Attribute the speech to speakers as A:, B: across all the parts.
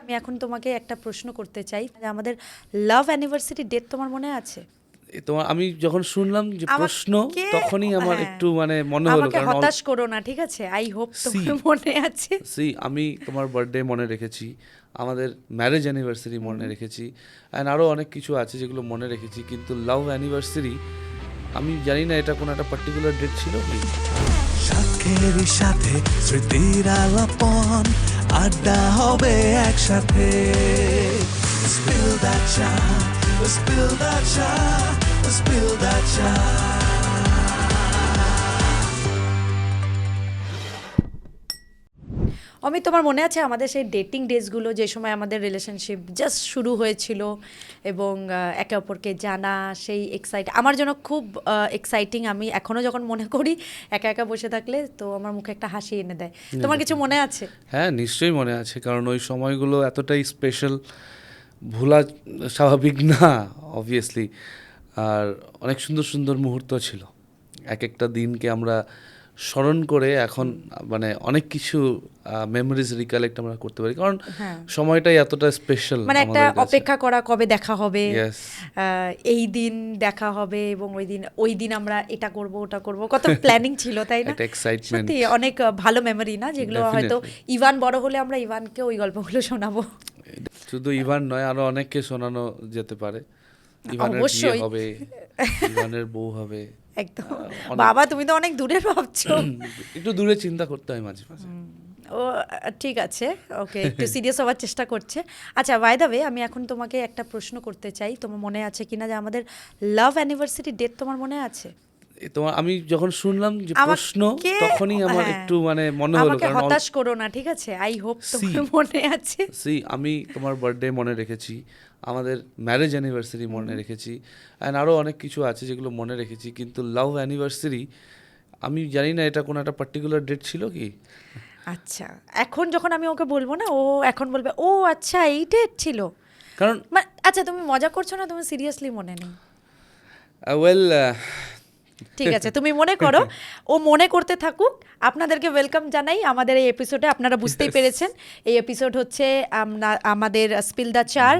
A: আমি এখন তোমাকে একটা প্রশ্ন করতে চাই। আমাদের লাভ অ্যানিভার্সারি ডেট তোমার মনে আছে?
B: তোমার আমি যখন শুনলাম যে প্রশ্ন তখনই আমার
A: হ্যাঁ।
B: একটু মানে মনে হলো
A: আমাকে
B: কারণ
A: হতাশ করো না ঠিক আছে? আই হোপ তোমার মনে আছে।
B: সি আমি তোমার বার্থডে মনে রেখেছি আমাদের ম্যারেজ অ্যানিভার্সারি মনে রেখেছি অ্যান্ড আরও অনেক কিছু আছে যেগুলো মনে রেখেছি কিন্তু লাভ অ্যানিভার্সারি আমি জানি না এটা কোনো একটা পার্টিকুলার ডেট ছিল কি।
C: সাথের সাথে স্মৃতির আলাপন আড্ডা হবে একসাথে Spill that cha, spill that cha, spill that chai.
A: আমি তোমার মনে আছে আমাদের সেই ডেটিং ডেজগুলো যে সময় আমাদের রিলেশনশিপ জাস্ট শুরু হয়েছিল এবং একে অপরকে জানা সেই এক্সাইট আমার জন্য খুব এক্সাইটিং আমি এখনও যখন মনে করি একা একা বসে থাকলে তো আমার মুখে একটা হাসি এনে দেয়। তোমার কিছু মনে আছে?
B: হ্যাঁ নিশ্চয়ই মনে আছে কারণ ওই সময়গুলো এতটাই স্পেশাল ভোলা স্বাভাবিক না অবভিয়াসলি আর অনেক সুন্দর সুন্দর মুহূর্ত ছিল। এক একটা দিনকে আমরা স্মরণ করে এখন মানে অনেক কিছু মেমোরিজ রিকালেক্ট আমরা করতে পারি। কারণ
A: হ্যাঁ।
B: সময়টাই এতটা স্পেশাল
A: মানে একটা অপেক্ষা করা কবে দেখা হবে এই দিন দেখা হবে এবং ওই দিন ওই দিন আমরা এটা করব ওটা করব। কত প্ল্যানিং ছিল তাই না. সত্যি অনেক ভালো মেমোরি না? যেগুলো হয়তো ইভান বড় হলে আমরা ইভানকে ওই গল্পগুলো শোনাবো।
B: শুধু ইভান নয় আরও অনেককে শোনানো যেতে পারে। ইভানের বিয়ে
A: অবশ্যই।
B: হবে ইভানের বউ হবে।
A: একদম। বাবা তুমি তো অনেক দূরে ভাবছ।
B: একটু দূরে চিন্তা করতে হয় মাঝে মাঝে।
A: ও ঠিক আছে ওকে একটু সিরিয়াস হওয়ার চেষ্টা করছে। আচ্ছা বাই দ্য ওয়ে আমি এখন তোমাকে একটা প্রশ্ন করতে চাই তোমার মনে আছে কিনা যে আমাদের লাভ অ্যানিভার্সারি ডেট তোমার মনে আছে?
B: তোমার আমি যখন শুনলাম যে প্রশ্ন তখনই আমার
A: হ্যাঁ।
B: একটু মানে মনে হলো
A: আমাকে
B: কারণ
A: হতাশ করো না ঠিক আছে? আই হোপ তোমার মনে আছে।
B: সি আমি তোমার বার্থডে মনে রেখেছি আমাদের ম্যারেজ অ্যানিভার্সারি মনে রেখেছি অ্যান্ড আরও অনেক কিছু আছে যেগুলো মনে রেখেছি কিন্তু লাভ অ্যানিভার্সারি আমি জানি না এটা কোনো একটা পার্টিকুলার ডেট ছিল কি?
A: আচ্ছা এখন যখন আমি ওকে বলব না ও এখন বলবে ও আচ্ছা এই ডেট ছিল।
B: কারণ
A: মানে আচ্ছা তুমি মজা করছ না তুমি সিরিয়াসলি মনে নেই?
B: ওয়েল
A: ঠিক আছে তুমি মনে করো ও মনে করতে থাকুক আপনাদেরকে ওয়েলকাম জানাই। আমাদের এই এপিসোডে আপনারা বুঝতেই পেরেছেন এই এপিসোড হচ্ছে আমাদের স্পিল দ্য চার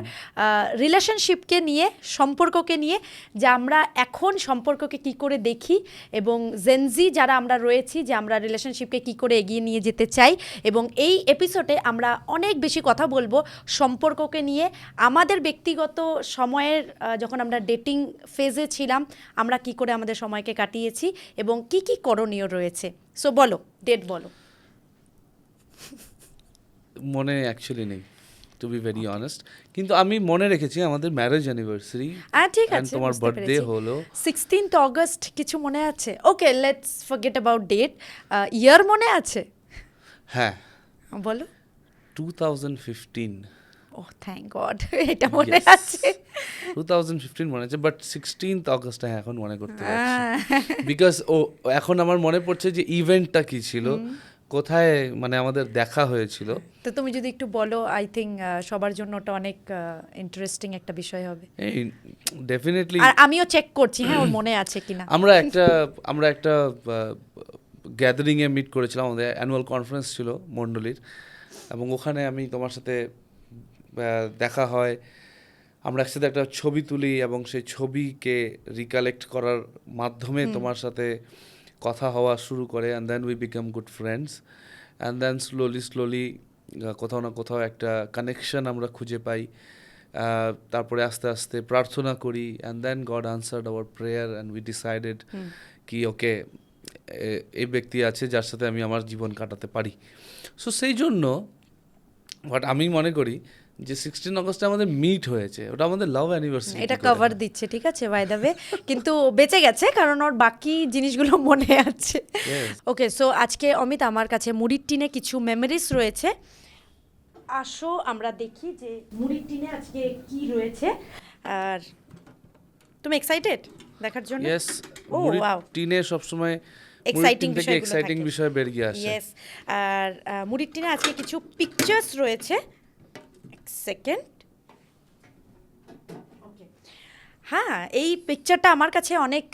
A: রিলেশনশিপকে নিয়ে সম্পর্ককে নিয়ে যে আমরা এখন সম্পর্ককে কি করে দেখি এবং জেনজি যারা আমরা রয়েছি যে আমরা রিলেশনশিপকে কি করে এগিয়ে নিয়ে যেতে চাই এবং এই এপিসোডে আমরা অনেক বেশি কথা বলব সম্পর্ককে নিয়ে। আমাদের ব্যক্তিগত সময়ের যখন আমরা ডেটিং ফেজে ছিলাম আমরা কি করে আমাদের সময়কে কাটিয়েছি এবং কি কি করণীয় রয়েছে। সো বলো ডেট বলো।
B: মনে অ্যাকচুয়ালি নেই টু বি ভেরি অনেস্ট কিন্তু আমি মনে রেখেছি আমাদের ম্যারেজ অ্যানিভার্সারি
A: হ্যাঁ ঠিক আছে
B: তোমার বার্থডে হলো।
A: সিক্সটিন্থ অগস্ট কিছু মনে আছে? Okay let's forget about date year মনে আছে?
B: হ্যাঁ।
A: বলো।
B: Two thousand fifteen
A: oh thank God এটা মনে আছে।
B: টু থাউজেন্ড ফিফটিন মনে আছে বাট সিক্সটিন্থ অগস্ট এখন মনে করতে পারছি। বিকজ ও এখন আমার মনে পড়ছে যে ইভেন্টটা কি ছিল কোথায় মানে আমাদের দেখা হয়েছিল।
A: তো তুমি যদি একটু বলো আই থিঙ্ক সবার জন্য ওটা অনেক ইন্টারেস্টিং একটা বিষয় হবে।
B: এই ডেফিনেটলি
A: আর আমিও চেক করছি হ্যাঁ ওর মনে আছে কিনা।
B: আমরা একটা আমরা একটা গ্যাদারিংয়ে মিট করেছিলাম আমাদের অ্যানুয়াল কনফারেন্স ছিল মণ্ডলীর এবং ওখানে আমি তোমার সাথে দেখা হয়। আমরা একসাথে একটা ছবি তুলি এবং সেই ছবিকে রিকালেক্ট করার মাধ্যমে তোমার সাথে কথা হওয়া শুরু করে and then we become good friends and then slowly slowly কোথাও না কোথাও একটা কানেকশন আমরা খুঁজে পাই। তারপরে আস্তে আস্তে প্রার্থনা করি and then God answered our prayer and we decided কি ওকে এই ব্যক্তি আছে যার সাথে আমি আমার জীবন কাটাতে পারি। সো সেই জন্য বাট আমি মনে করি যে সিক্সটিন অগস্টে আমাদের মিট হয়েছে ওটা আমাদের লাভ অ্যানিভার্সারি
A: এটা কভার দিচ্ছে ঠিক আছে বাই দ্য ওয়ে কিন্তু বেঁচে গেছে কারণ ওর বাকি জিনিসগুলো মনে আছে। ওকে সো আজকে অমিত আমার কাছে মুড়ির টিনে কিছু মেমোরিজ রয়েছে। আসো আমরা দেখি যে মুড়ির টিনে আজকে কি রয়েছে। আর তুমি এক্সাইটেড দেখার জন্য?
B: ইয়েস
A: ও ওয়াও
B: টিনে সবসময় থেকে
A: বিষয়গুলো
B: এক্সাইটিং। বিষয় বেরিয়ে আসে।
A: ইয়েস আর মুড়ির টিনে আজকে কিছু পিকচার্স রয়েছে। সেকেন্ড হ্যাঁ এই পিকচারটা আমার কাছে অনেক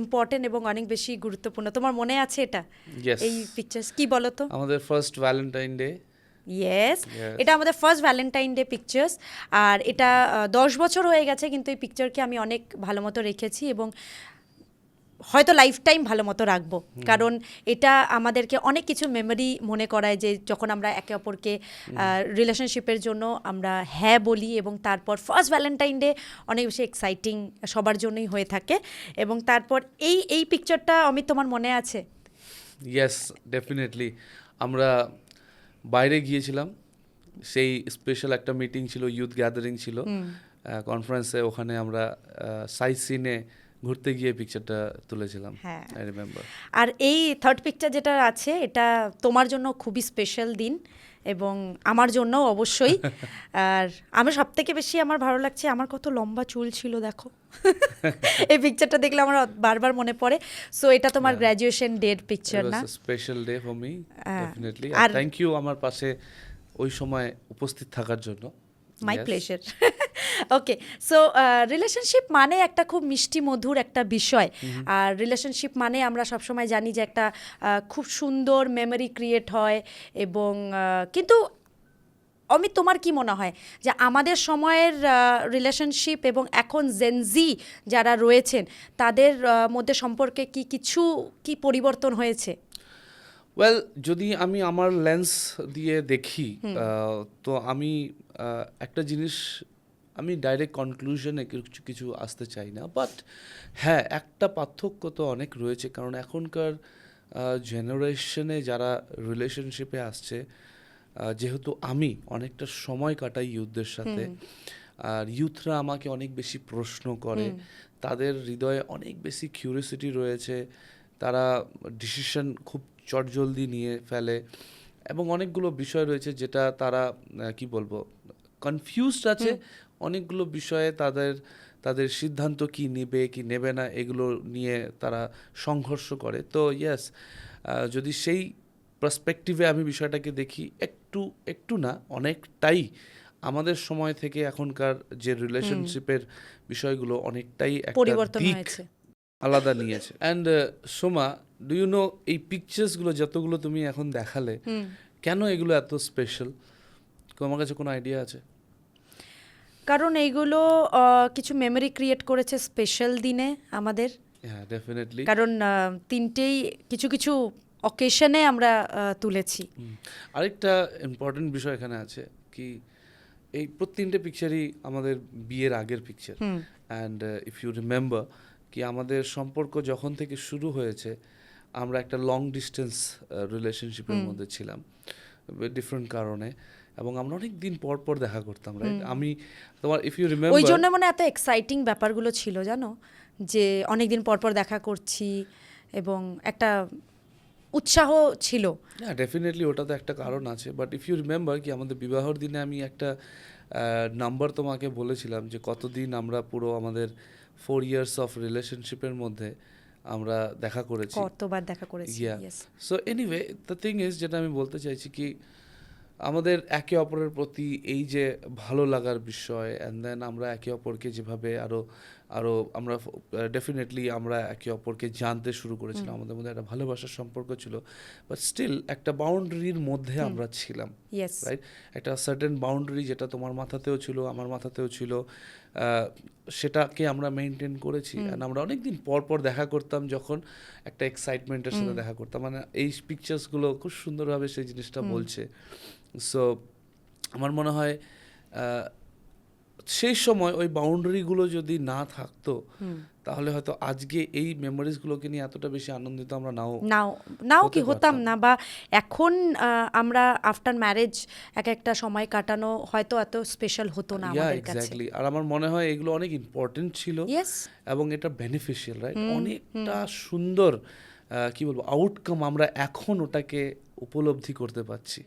A: ইম্পর্টেন্ট এবং অনেক বেশি গুরুত্বপূর্ণ। তোমার মনে আছে এটা? এই পিকচার কি বলো তো?
B: আমাদের ফার্স্ট ভ্যালেন্টাইন ডে
A: ইয়েস এটা আমাদের ফার্স্ট ভ্যালেন্টাইন ডে পিকচার্স আর এটা দশ বছর হয়ে গেছে কিন্তু এই পিকচারকে আমি অনেক ভালো মতো রেখেছি এবং হয়তো লাইফ টাইম ভালো মতো রাখব। কারণ এটা আমাদেরকে অনেক কিছু মেমোরি মনে করায় যে যখন আমরা একে অপরকে রিলেশনশিপের জন্য আমরা হ্যাঁ বলি এবং তারপর ফার্স্ট ভ্যালেন্টাইন ডে অনেক বেশি এক্সাইটিং সবার জন্যই হয়ে থাকে এবং তারপর এই এই পিকচারটা অমিত তোমার মনে আছে?
B: ইয়েস ডেফিনেটলি আমরা বাইরে গিয়েছিলাম সেই স্পেশাল একটা মিটিং ছিল ইউথ গ্যাদারিং ছিল। কনফারেন্সে ওখানে আমরা সাইট সিনে ঘুরতে গিয়ে পিকচারটা তুলেছিলাম
A: হ্যাঁ।
B: আই রিমেম্বার
A: আর এই থার্ড পিকচার যেটা আছে এটা তোমার জন্য খুবই স্পেশাল দিন এবং আমার জন্য অবশ্যই। আর আমি সব থেকে বেশি আমার ভালো লাগছে আমার কত লম্বা চুল ছিল দেখো। এই পিকচারটা দেখলে আমার বারবার মনে পড়ে। সো এটা তোমার গ্র্যাজুয়েশন ডেট পিকচার না?
B: Special day for me. Definitely
A: R-
B: thank you আমার পাশে ওই সময় উপস্থিত থাকার জন্য।
A: My. Pleasure okay so relationship মানে একটা খুব মিষ্টি মধুর একটা বিষয়। আর রিলেশনশিপ মানে আমরা সবসময় জানি যে একটা খুব সুন্দর মেমোরি ক্রিয়েট হয় এবং কিন্তু অমিত তোমার কি মনে হয় যে আমাদের সময়ের রিলেশনশিপ এবং এখন জেনজি যারা রয়েছেন তাদের মধ্যে সম্পর্কে কি কিছু কি পরিবর্তন হয়েছে?
B: ওয়েল যদি আমি আমার লেন্স দিয়ে দেখি তো আমি একটা জিনিস আমি ডাইরেক্ট কনক্লুশনে কিছু কিছু আসতে চাই না বাট হ্যাঁ একটা পার্থক্য তো অনেক রয়েছে কারণ এখনকার জেনারেশনে যারা রিলেশনশিপে আসছে যেহেতু আমি অনেকটা সময় কাটাই ইউথদের সাথে আর ইউথরা আমাকে অনেক বেশি প্রশ্ন করে তাদের হৃদয়ে অনেক বেশি কিউরিয়াসিটি রয়েছে তারা ডিসিশন খুব চটজলদি নিয়ে ফেলে এবং অনেকগুলো বিষয় রয়েছে যেটা তারা কি বলব কনফিউজড আছে অনেকগুলো বিষয়ে তাদের তাদের সিদ্ধান্ত কি নেবে কি নেবে না এগুলো নিয়ে তারা সংঘর্ষ করে। তো ইয়াস যদি সেই পার্সপেক্টিভে আমি বিষয়টাকে দেখি একটু একটু না অনেকটাই আমাদের সময় থেকে এখনকার যে রিলেশনশিপের বিষয়গুলো অনেকটাই
A: পরিবর্তন হয়েছে।
B: আলাদা নিয়েছে। And Soma do you know এই পিকচার্সগুলো যতগুলো তুমি এখন দেখালে কেন এগুলো এত স্পেশাল তোমার কাছে কোনো আইডিয়া আছে?
A: কারণ এইগুলো কিছু মেমোরি ক্রিয়েট করেছে স্পেশাল দিনে আমাদের।
B: হ্যাঁ ডেফিনেটলি
A: কারণ তিনটেই কিছু কিছু অকেশনে আমরা তুলেছি।
B: আরেকটা ইম্পর্টেন্ট বিষয় এখানে আছে কি এই প্রত্যেকটা পিকচারই আমাদের বিয়ের আগের picture and if you remember কি আমাদের সম্পর্ক যখন থেকে শুরু হয়েছে আমরা একটা লং ডিস্টেন্স রিলেশনশিপের মধ্যে ছিলাম। ডিফারেন্ট কারণে। এবং আমরা অনেক দিন পর পর দেখা করতাম রাইট আমি তোমার ইফ ইউ রিমেম্বার ওই
A: জন্য মানে এত এক্সাইটিং ব্যাপারগুলো ছিল জানো? যে অনেকদিন পর পর দেখা করছি এবং একটা উৎসাহ ছিল।
B: হ্যাঁ ডেফিনেটলি ওটা তো একটা কারণ আছে বাট ইফ ইউ রিমেম্বার কি আমাদের বিবাহর দিনে আমি একটা নাম্বার তোমাকে বলেছিলাম যে কতদিন আমরা পুরো আমাদের ফোর ইয়ার্স অফ রিলেশনশিপের মধ্যে আমরা দেখা করেছি।
A: কতবার দেখা করেছি
B: so anyway the thing is যেটা আমি বলতে চাইছি কি আমাদের একে অপরের প্রতি এই যে ভালো লাগার বিষয় অ্যান্ড দেন আমরা একে অপরকে যেভাবে আরও আরও আমরা ডেফিনেটলি আমরা একে অপরকে জানতে শুরু করেছিলাম। আমাদের মধ্যে একটা ভালোবাসার সম্পর্ক ছিল বাট স্টিল একটা বাউন্ডারির মধ্যে আমরা ছিলাম. রাইট একটা সার্টেন বাউন্ডারি যেটা তোমার মাথাতেও ছিল আমার মাথাতেও ছিল সেটাকে আমরা মেনটেন করেছি। and আমরা অনেকদিন পর পর দেখা করতাম যখন একটা এক্সাইটমেন্টের সাথে দেখা করতাম। মানে এই পিকচার্সগুলো খুব সুন্দরভাবে সেই জিনিসটা বলছে। সো আমার মনে হয় সেই সময় ওই বাউন্ডারিগুলো যদি না থাকতো তাহলে হয়তো আজকে এই মেমোরিজগুলোকে নিয়ে এতটা বেশি আনন্দিত আমরা নাও
A: নাও নাও কি হতাম না বা এখন আমরা আফটার ম্যারেজ এক একটা সময় কাটানো হয়তো এত স্পেশাল হতো না আমাদের কাছে।
B: এক্স্যাক্টলি আর আমার মনে হয় এগুলো অনেক ইম্পর্টেন্ট ছিল এবং এটা বেনিফিশিয়াল রাইট অনেকটা সুন্দর কি বলব আউটকাম আমরা এখন ওটাকে উপলব্ধি করতে পারছি।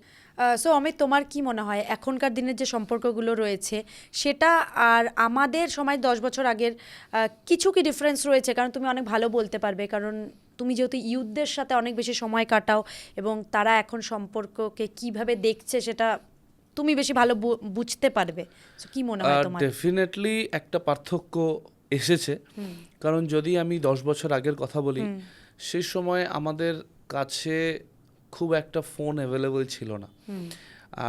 A: সো অমিত তোমার কি মনে হয়? এখনকার দিনের যে সম্পর্কগুলো রয়েছে সেটা আর আমাদের সময় দশ বছর আগের কিছু কি ডিফারেন্স রয়েছে? কারণ তুমি অনেক ভালো বলতে পারবে কারণ তুমি যেহেতু ইউথদের সাথে অনেক বেশি সময় কাটাও এবং তারা এখন সম্পর্ককে কীভাবে দেখছে সেটা তুমি বেশি ভালো বুঝতে পারবে। কি মনে হয় তোমার?
B: ডেফিনেটলি একটা পার্থক্য এসেছে। কারণ যদি আমি দশ বছর আগের কথা বলি সেই সময় আমাদের কাছে খুব একটা ফোন অ্যাভেলেবল ছিল না।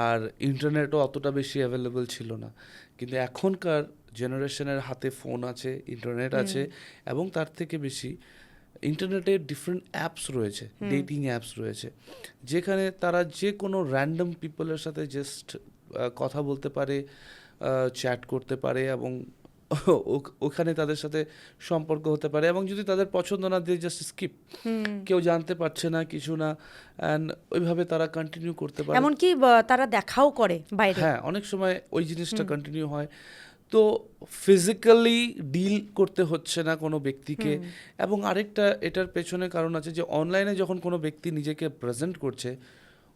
B: আর ইন্টারনেটও অতটা বেশি অ্যাভেলেবল ছিল না। কিন্তু এখনকার জেনারেশনের হাতে ফোন আছে ইন্টারনেট আছে এবং তার থেকে বেশি ইন্টারনেটে ডিফারেন্ট অ্যাপস রয়েছে ডেটিং অ্যাপস রয়েছে। যেখানে তারা যে কোনো র্যান্ডম পিপলের সাথে জাস্ট কথা বলতে পারে চ্যাট করতে পারে এবং ওখানে তাদের সাথে সম্পর্ক হতে পারে এবং যদি তাদের পছন্দ না দিয়ে জাস্ট স্কিপ কেউ জানতে পারছে না কিছু না অ্যান্ড ওইভাবে তারা কন্টিনিউ করতে পারে।
A: এমনকি তারা দেখাও করে বাইরে।
B: হ্যাঁ অনেক সময় ওই জিনিসটা কন্টিনিউ হয়। তো ফিজিক্যালি ডিল করতে হচ্ছে না কোনো ব্যক্তিকে। এবং আরেকটা এটার পেছনে কারণ আছে যে অনলাইনে যখন কোনো ব্যক্তি নিজেকে প্রেজেন্ট করছে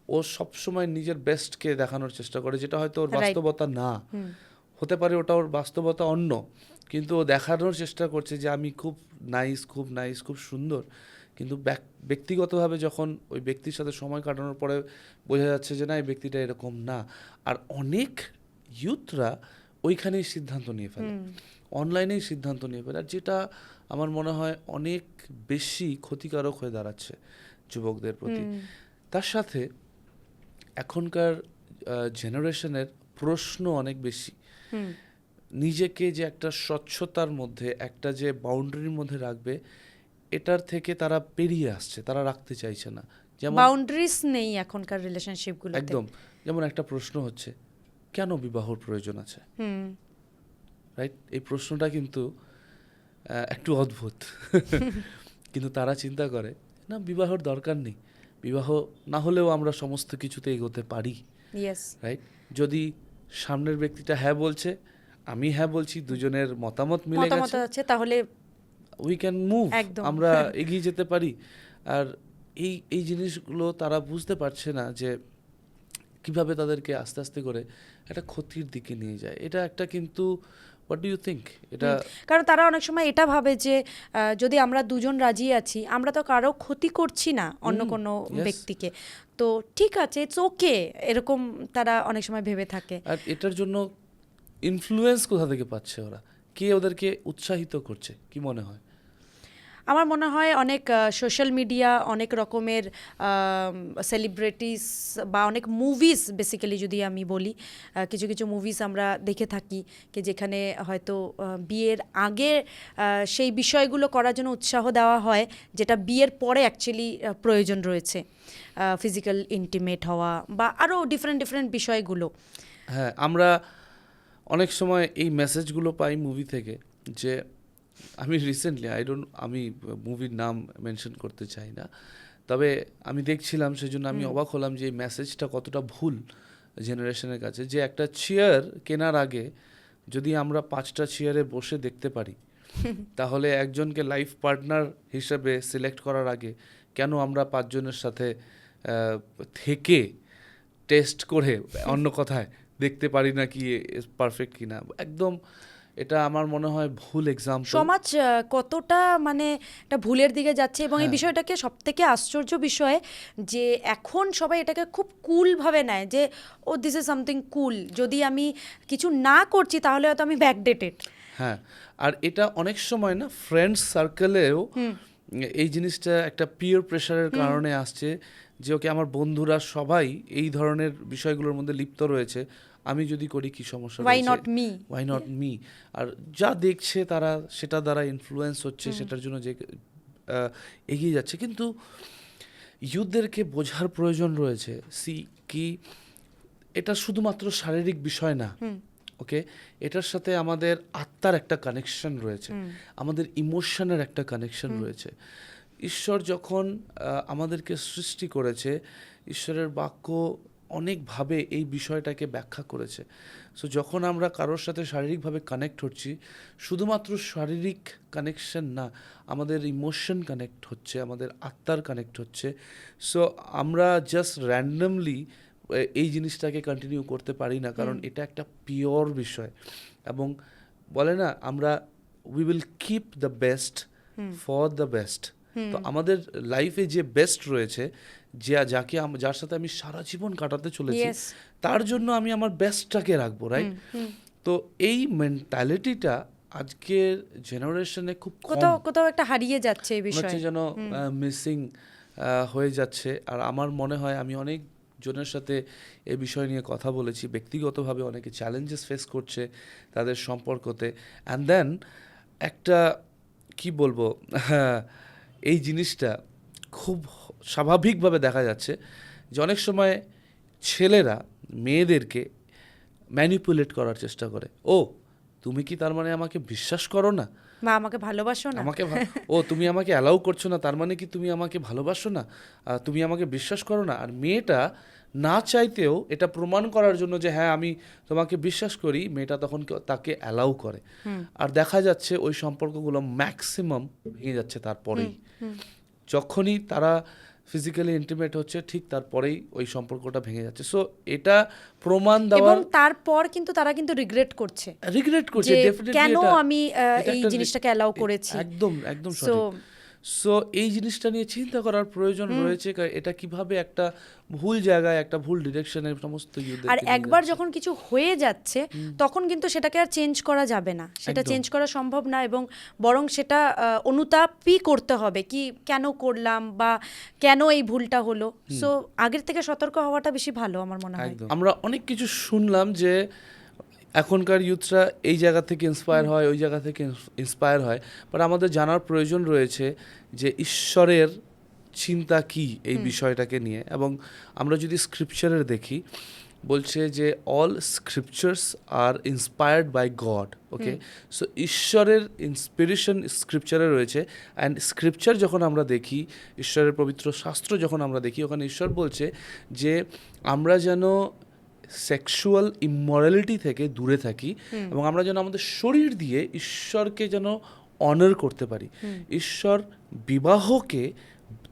B: ও সবসময় নিজের বেস্টকে দেখানোর চেষ্টা করে যেটা হয়তো ওর বাস্তবতা না। হতে পারে ওটা ওর বাস্তবতা অন্য কিন্তু ও দেখানোর চেষ্টা করছে যে আমি খুব নাইস খুব নাইস খুব সুন্দর। কিন্তু ব্যক- ব্যক্তিগতভাবে যখন ওই ব্যক্তির সাথে সময় কাটানোর পরে বোঝা যাচ্ছে যে না এই ব্যক্তিটা এরকম না। আর অনেক ইউথরা ওইখানেই সিদ্ধান্ত নিয়ে ফেলে। অনলাইনেই সিদ্ধান্ত নিয়ে ফেলে। আর যেটা আমার মনে হয় অনেক বেশি ক্ষতিকারক হয়ে দাঁড়াচ্ছে যুবকদের প্রতি। তার সাথে এখনকার জেনারেশনের প্রশ্ন অনেক বেশি। নিজেকে যে একটা স্বচ্ছতার মধ্যে একটা যে বাউন্ডারির মধ্যে রাখবে এটার থেকে তারা পেরিয়ে আসছে তারা রাখতে চাইছে না। যেমন
A: বাউন্ডারিজ নেই এখনকার রিলেশনশিপগুলোতে
B: একদম। যেমন একটা প্রশ্ন হচ্ছে কেন বিবাহর প্রয়োজন আছে?
A: হুম।
B: রাইট এই প্রশ্নটা কিন্তু একটু অদ্ভুত। কিন্তু তারা চিন্তা করে না বিবাহর দরকার নেই। বিবাহ না হলেও আমরা সমস্ত কিছুতে এগোতে পারি। রাইট যদি সামনের ব্যক্তিটা হ্যাঁ বলছে আমি হ্যাঁ বলছি দুজনের মতামত মিলে গেছে।
A: তাহলে
B: উই ক্যান মুভ আমরা এগিয়ে যেতে পারি। আর এই এই জিনিসগুলো তারা বুঝতে পারছে না যে কীভাবে তাদেরকে আস্তে আস্তে করে একটা ক্ষতির দিকে নিয়ে যায়। এটা একটা কিন্তু হোয়াট ডু ইউ থিঙ্ক এটা
A: কারণ তারা অনেক সময় এটা ভাবে যে যদি আমরা দুজন রাজি আছি আমরা তো কারও ক্ষতি করছি না অন্য কোনো ব্যক্তিকে। তো ঠিক আছে ইটস ওকে এরকম তারা অনেক সময় ভেবে থাকে।
B: আর এটার জন্য ইনফ্লুয়েন্স কোথা থেকে পাচ্ছে ওরা? কে ওদেরকে উৎসাহিত করছে? কি মনে হয়?
A: আমার মনে হয় অনেক সোশ্যাল মিডিয়া অনেক রকমের সেলিব্রিটিস বা অনেক মুভিস বেসিক্যালি যদি আমি বলি কিছু কিছু মুভিজ আমরা দেখে থাকি কি যেখানে হয়তো বিয়ের আগে সেই বিষয়গুলো করার জন্য উৎসাহ দেওয়া হয়, যেটা বিয়ের পরে অ্যাকচুয়ালি প্রয়োজন রয়েছে ফিজিক্যাল ইন্টিমেট হওয়া বা আরও ডিফারেন্ট ডিফারেন্ট বিষয়গুলো।
B: হ্যাঁ আমরা অনেক সময় এই মেসেজগুলো পাই মুভি থেকে যে আমি রিসেন্টলি আই ডোন্ট আমি মুভির নাম মেনশন করতে চাই না। তবে আমি দেখছিলাম সেজন্য আমি অবাক হলাম যে এই মেসেজটা কতটা ভুল জেনারেশনের কাছে যে একটা চেয়ার কেনার আগে যদি আমরা পাঁচটা চেয়ারে বসে দেখতে পারি তাহলে একজনকে লাইফ পার্টনার হিসেবে সিলেক্ট করার আগে কেন আমরা পাঁচজনের সাথে থেকে টেস্ট করে অন্য কথায় দেখতে পারি না কি পারফেক্ট কিনা। একদম এটা আমার মনে হয় ভুল এক্সাম্পল
A: সমাজ কতটা মানে একটা ভুলের দিকে যাচ্ছে এবং এই
B: হ্যাঁ।
A: বিষয়টাকে সব থেকে আশ্চর্য বিষয় যে এখন সবাই এটাকে খুব কুল ভাবে নেয় যে oh this is something cool যদি আমি কিছু না করছি তাহলে হয়তো আমি ব্যাকডেটেড
B: হ্যাঁ আর এটা অনেক সময় না ফ্রেন্ডস সার্কেলেও এই জিনিসটা একটা পিওর প্রেশারের কারণে আসছে যে ওকে আমার বন্ধুরা সবাই এই ধরনের বিষয়গুলোর মধ্যে লিপ্ত রয়েছে। আমি যদি করি কি সমস্যা
A: why not me
B: why not me আর যা দেখছে তারা সেটা দ্বারা ইনফ্লুয়েন্স হচ্ছে সেটার জন্য যে এগিয়ে যাচ্ছে। কিন্তু ইউথদেরকে বোঝার প্রয়োজন রয়েছে। সি কি এটা শুধুমাত্র শারীরিক বিষয় না ওকে? এটার সাথে আমাদের আত্মার একটা কানেকশন রয়েছে। আমাদের ইমোশনের একটা কানেকশন রয়েছে। ঈশ্বর যখন আমাদেরকে সৃষ্টি করেছে ঈশ্বরের বাক্য অনেকভাবে এই বিষয়টাকে ব্যাখ্যা করেছে। সো যখন আমরা কারোর সাথে শারীরিকভাবে কানেক্ট হচ্ছি শুধুমাত্র শারীরিক কানেকশন না আমাদের ইমোশন কানেক্ট হচ্ছে আমাদের আত্মার কানেক্ট হচ্ছে। সো আমরা জাস্ট র্যান্ডামলি এই জিনিসটাকে কন্টিনিউ করতে পারি না কারণ এটা একটা পিওর বিষয়। এবং বলে না আমরা we will keep the best for the best তো আমাদের লাইফে যে বেস্ট রয়েছে যে যাকে যার সাথে আমি সারা জীবন কাটাতে চলেছি তার জন্য আমি আমার বেস্টটাকে রাখব রাইট তো এই মেন্টালিটিটা আজকের জেনারেশনে খুব
A: কোথাও কোথাও একটা হারিয়ে যাচ্ছে এই বিষয়ে।
B: যেন মিসিং হয়ে যাচ্ছে। আর আমার মনে হয় আমি অনেক জনের সাথে এ বিষয় নিয়ে কথা বলেছি ব্যক্তিগতভাবে অনেকে চ্যালেঞ্জেস ফেস করছে তাদের সম্পর্কতে। অ্যান্ড দেন একটা কি বলব? হ্যাঁ, এই জিনিসটা খুব স্বাভাবিকভাবে দেখা যাচ্ছে যে অনেক সময় ছেলেরা মেয়েদেরকে ম্যানিপুলেট করার চেষ্টা করে। ও তুমি কি তার মানে আমাকে বিশ্বাস করো না?
A: বা আমাকে ভালোবাসো না?
B: আমাকে ও তুমি আমাকে অ্যালাউ করছ না তার মানে কি তুমি আমাকে ভালোবাসো না? তুমি আমাকে বিশ্বাস করো না? আর মেয়েটা না চাইতেও এটা প্রমাণ করার জন্য যে হ্যাঁ আমি তোমাকে বিশ্বাস করি মেয়েটা তখন তাকে অ্যালাউ করে। আর দেখা যাচ্ছে ওই সম্পর্কগুলো ম্যাক্সিমাম ভেঙে যাচ্ছে তারপরেই। যখনই তারা ফিজিক্যালি ইন্টিমেট হচ্ছে ঠিক তারপরেই ওই সম্পর্কটা ভেঙে যাচ্ছে। সো এটা প্রমাণ
A: এবং
B: দেওয়ার
A: তারপর কিন্তু তারা কিন্তু রিগ্রেট করছে।
B: রিগ্রেট করছে definitely
A: কেন আমি এই জিনিসটাকে অ্যালাউ করেছি।
B: একদম একদম সঠিক। সো এই জিনিসটা নিয়ে চিন্তা করার প্রয়োজন রয়েছে এটা কীভাবে একটা ভুল জায়গায় একটা ভুল ডিরেকশনে সমস্ত
A: আর একবার যখন কিছু হয়ে যাচ্ছে তখন কিন্তু সেটাকে আর চেঞ্জ করা যাবে না। সেটা চেঞ্জ করা সম্ভব না এবং বরং সেটা অনুতাপই করতে হবে কি কেন করলাম বা কেন এই ভুলটা হলো। সো আগের থেকে সতর্ক হওয়াটা বেশি ভালো আমার মনে হয়।
B: আমরা অনেক কিছু শুনলাম যে এখনকার ইউথরা এই জায়গা থেকে ইন্সপায়ার হয় ওই জায়গা থেকে ইন্সপায়ার হয় বাট আমাদের জানার প্রয়োজন রয়েছে যে ঈশ্বরের চিন্তা কি এই বিষয়টাকে নিয়ে এবং আমরা যদি স্ক্রিপচারের দেখি বলছে যে all scriptures are inspired by God okay so ঈশ্বরের ইন্সপিরেশন স্ক্রিপচারে রয়েছে অ্যান্ড স্ক্রিপচার যখন আমরা দেখি ঈশ্বরের পবিত্র শাস্ত্র যখন আমরা দেখি ওখানে ঈশ্বর বলছে যে আমরা যেন সেক্সুয়াল ইমরালিটি থেকে দূরে থাকি এবং আমরা যেন আমাদের শরীর দিয়ে ঈশ্বরকে যেন অনার করতে পারি। ঈশ্বর বিবাহকে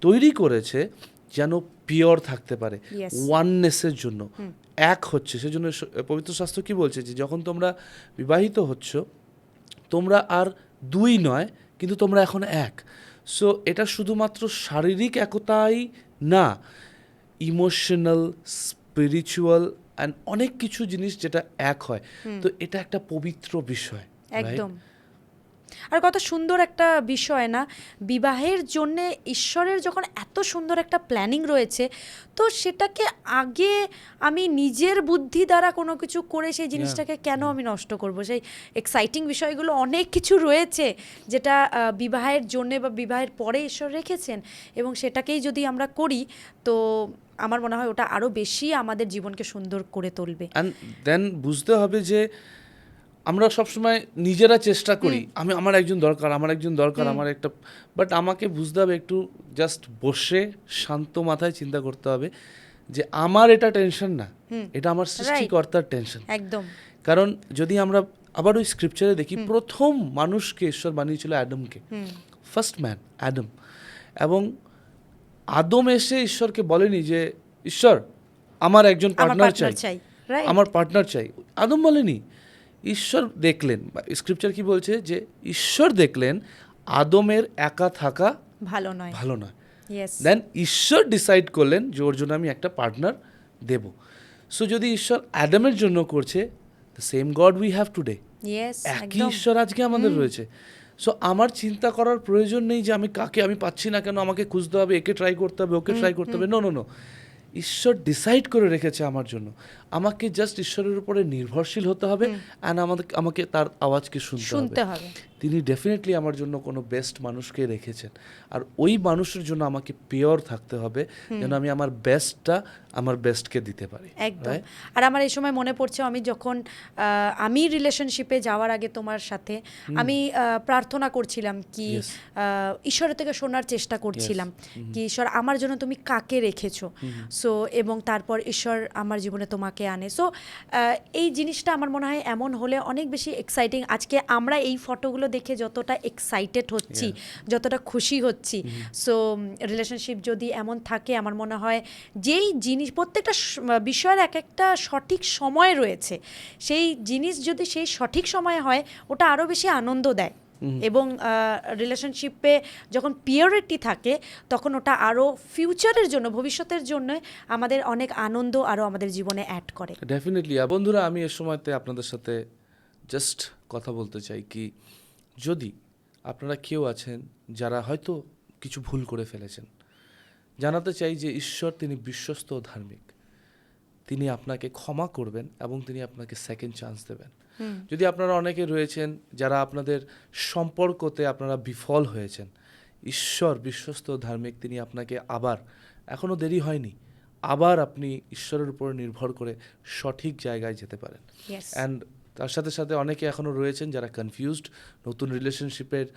B: তৈরি করেছে যেন পিওর থাকতে পারে ওয়াননেসের জন্য। এক হচ্ছে সেজন্য পবিত্র শাস্ত্র কি বলছে যে যখন তোমরা বিবাহিত হচ্ছ তোমরা আর দুই নয় কিন্তু তোমরা এখন এক। সো এটা শুধুমাত্র শারীরিক একতাই না ইমোশনাল স্পিরিচুয়াল অ্যান্ড অনেক কিছু জিনিস যেটা এক হয়। তো এটা একটা পবিত্র বিষয়
A: একদম। আর কত সুন্দর একটা বিষয় না? বিবাহের জন্যে ঈশ্বরের যখন এত সুন্দর একটা প্ল্যানিং রয়েছে তো সেটাকে আগে আমি নিজের বুদ্ধি দ্বারা কোনো কিছু করে সেই জিনিসটাকে কেন আমি নষ্ট করব? সেই এক্সাইটিং বিষয়গুলো অনেক কিছু রয়েছে যেটা বিবাহের জন্যে বা বিবাহের পরে ঈশ্বর রেখেছেন এবং সেটাকেই যদি আমরা করি তো আমার মনে হয় ওটা আরও বেশি আমাদের জীবনকে সুন্দর করে তুলবে।
B: দেন বুঝতে হবে যে আমরা সবসময় নিজেরা চেষ্টা করি আমি আমার একজন দরকার আমার একজন দরকার আমার একটা বাট আমাকে বুঝতে হবে একটু জাস্ট বসে শান্ত মাথায় চিন্তা করতে হবে যে আমার এটা টেনশন না এটা আমার সৃষ্টিকর্তার টেনশন
A: একদম।
B: কারণ যদি আমরা আবার ওই স্ক্রিপচারে দেখি প্রথম মানুষকে ঈশ্বর বানিয়েছিল অ্যাডমকে ফার্স্ট ম্যান অ্যাডম। এবং আদম এসে ঈশ্বরকে বলেনি যে ঈশ্বর আমার একজন পার্টনার চাই আমার পার্টনার চাই। আদম বলেনি ঈশ্বর দেখলেন। স্ক্রিপচার কি বলছে? যে ঈশ্বর দেখলেন আদমের একা থাকা
A: ভালো নয়।
B: ভালো নয়। দেন ঈশ্বর ডিসাইড করলেন যে ওর জন্য আমি একটা পার্টনার দেব। সো যদি ঈশ্বর অ্যাডামের জন্য করছে the same God we have today একই ঈশ্বর আজকে আমাদের রয়েছে। সো আমার চিন্তা করার প্রয়োজন নেই যে আমি কাকে আমি পাচ্ছি না কেন আমাকে খুঁজতে হবে একে ট্রাই করতে হবে ওকে ট্রাই করতে হবে। নো নো নো ঈশ্বর ডিসাইড করে রেখেছে আমার জন্য। আমাকে জাস্ট ঈশ্বরের উপরে নির্ভরশীল হতে হবে অ্যান্ড আমাদের আমাকে তার আওয়াজকে শুনতে হবে। তিনি ডেফিনেটলি আমার জন্য কোনো বেস্ট মানুষকে রেখেছেন। আর ওই মানুষের জন্য আমাকে পিওর থাকতে হবে যেন আমি আমার বেস্টটা আমার বেস্টকে দিতে পারি
A: একদম। আর আমার এই সময় মনে পড়ছে আমি যখন আমি রিলেশনশিপে যাওয়ার আগে তোমার সাথে আমি প্রার্থনা করছিলাম কি ঈশ্বরের থেকে শোনার চেষ্টা করছিলাম কি ঈশ্বর আমার জন্য তুমি কাকে রেখেছো? সো এবং তারপর ঈশ্বর আমার জীবনে তোমাকে আনে। সো এই জিনিসটা আমার মনে হয় এমন হলে অনেক বেশি এক্সাইটিং আজকে আমরা এই ফটোগুলো দেখে যতটা এক্সাইটেড হচ্ছি যতটা খুশি হচ্ছি। সো রিলেশনশিপ যদি এমন থাকে আমার মনে হয় যেই জিনিস প্রত্যেকটা বিষয়ের এক একটা সঠিক সময় রয়েছে সেই জিনিস যদি সেই সঠিক সময়ে হয় ওটা আরও বেশি আনন্দ দেয়। এবং রিলেশনশিপে যখন পিওরিটি থাকে তখন ওটা আরও ফিউচারের জন্য ভবিষ্যতের জন্য আমাদের অনেক আনন্দ আরও আমাদের জীবনে অ্যাড করে।
B: ডেফিনেটলি বন্ধুরা আমি এ সময়তে আপনাদের সাথে জাস্ট কথা বলতে চাই কি যদি আপনারা কেউ আছেন যারা হয়তো কিছু ভুল করে ফেলেছেন জানাতে চাই যে ঈশ্বর তিনি বিশ্বস্ত ও ধার্মিক। তিনি আপনাকে ক্ষমা করবেন এবং তিনি আপনাকে সেকেন্ড চান্স দেবেন। যদি আপনারা অনেকে রয়েছেন যারা আপনাদের সম্পর্কতে আপনারা বিফল হয়েছেন ঈশ্বর বিশ্বস্ত ধার্মিক তিনি আপনাকে আবার এখনও দেরি হয়নি আবার আপনি ঈশ্বরের উপর নির্ভর করে সঠিক জায়গায় যেতে পারেন। অ্যান্ড তার সাথে সাথে অনেকে এখনও রয়েছেন যারা কনফিউজড নতুন রিলেশনশিপের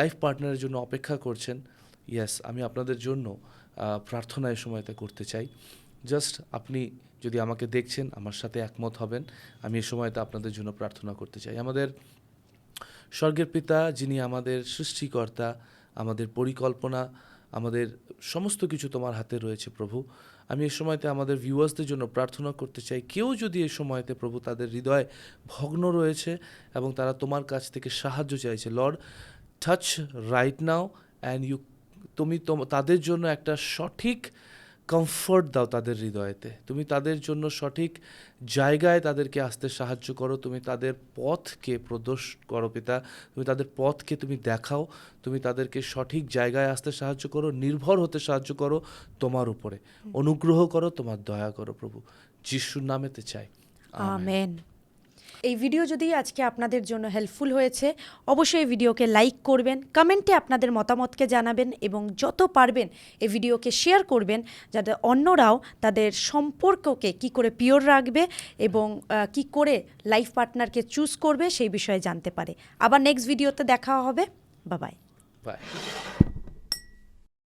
B: লাইফ পার্টনারের জন্য অপেক্ষা করছেন। ইয়েস আমি আপনাদের জন্য প্রার্থনা এই সময়তে করতে চাই। জাস্ট আপনি যদি আমাকে দেখছেন, আমার সাথে একমত হবেন। আমি এই সময়তে আপনাদের জন্য প্রার্থনা করতে চাই। আমাদের স্বর্গের পিতা, যিনি আমাদের সৃষ্টিকর্তা, আমাদের পরিকল্পনা, আমাদের সমস্ত কিছু তোমার হাতে রয়েছে প্রভু। আমি এ সময়তে আমাদের ভিউয়ার্সদের জন্য প্রার্থনা করতে চাই, কেউ যদি এ সময়তে প্রভু তাদের হৃদয় ভগ্ন রয়েছে এবং তারা তোমার কাছ থেকে সাহায্য চাইছে Lord touch right now and you তুমি, তাদের জন্য একটা সঠিক কমফর্ট দাও তাদের হৃদয়তে। তুমি তাদের জন্য সঠিক জায়গায় তাদেরকে আসতে সাহায্য করো। তুমি তাদের পথকে প্রদর্শ করো পিতা। তুমি তাদের পথকে তুমি দেখাও। তুমি তাদেরকে সঠিক জায়গায় আসতে সাহায্য করো। নির্ভর হতে সাহায্য করো তোমার উপরে। অনুগ্রহ করো তোমার দয়া করো প্রভু। যিশুর নামেতে চাই।
A: আমেন। এই ভিডিও যদি আজকে আপনাদের জন্য হেল্পফুল হয়েছে, অবশ্যই ভিডিওকে লাইক করবেন কমেন্টে আপনাদের মতামতকে জানাবেন এবং যত পারবেন এই ভিডিওকে শেয়ার করবেন, যাতে অন্যরাও তাদের সম্পর্ককে কি করে পিওর রাখবে এবং কি করে লাইফ পার্টনারকে চুজ করবে সেই বিষয়ে জানতে পারে। আবার নেক্সট ভিডিওতে দেখা হবে। বাবাই
B: বাই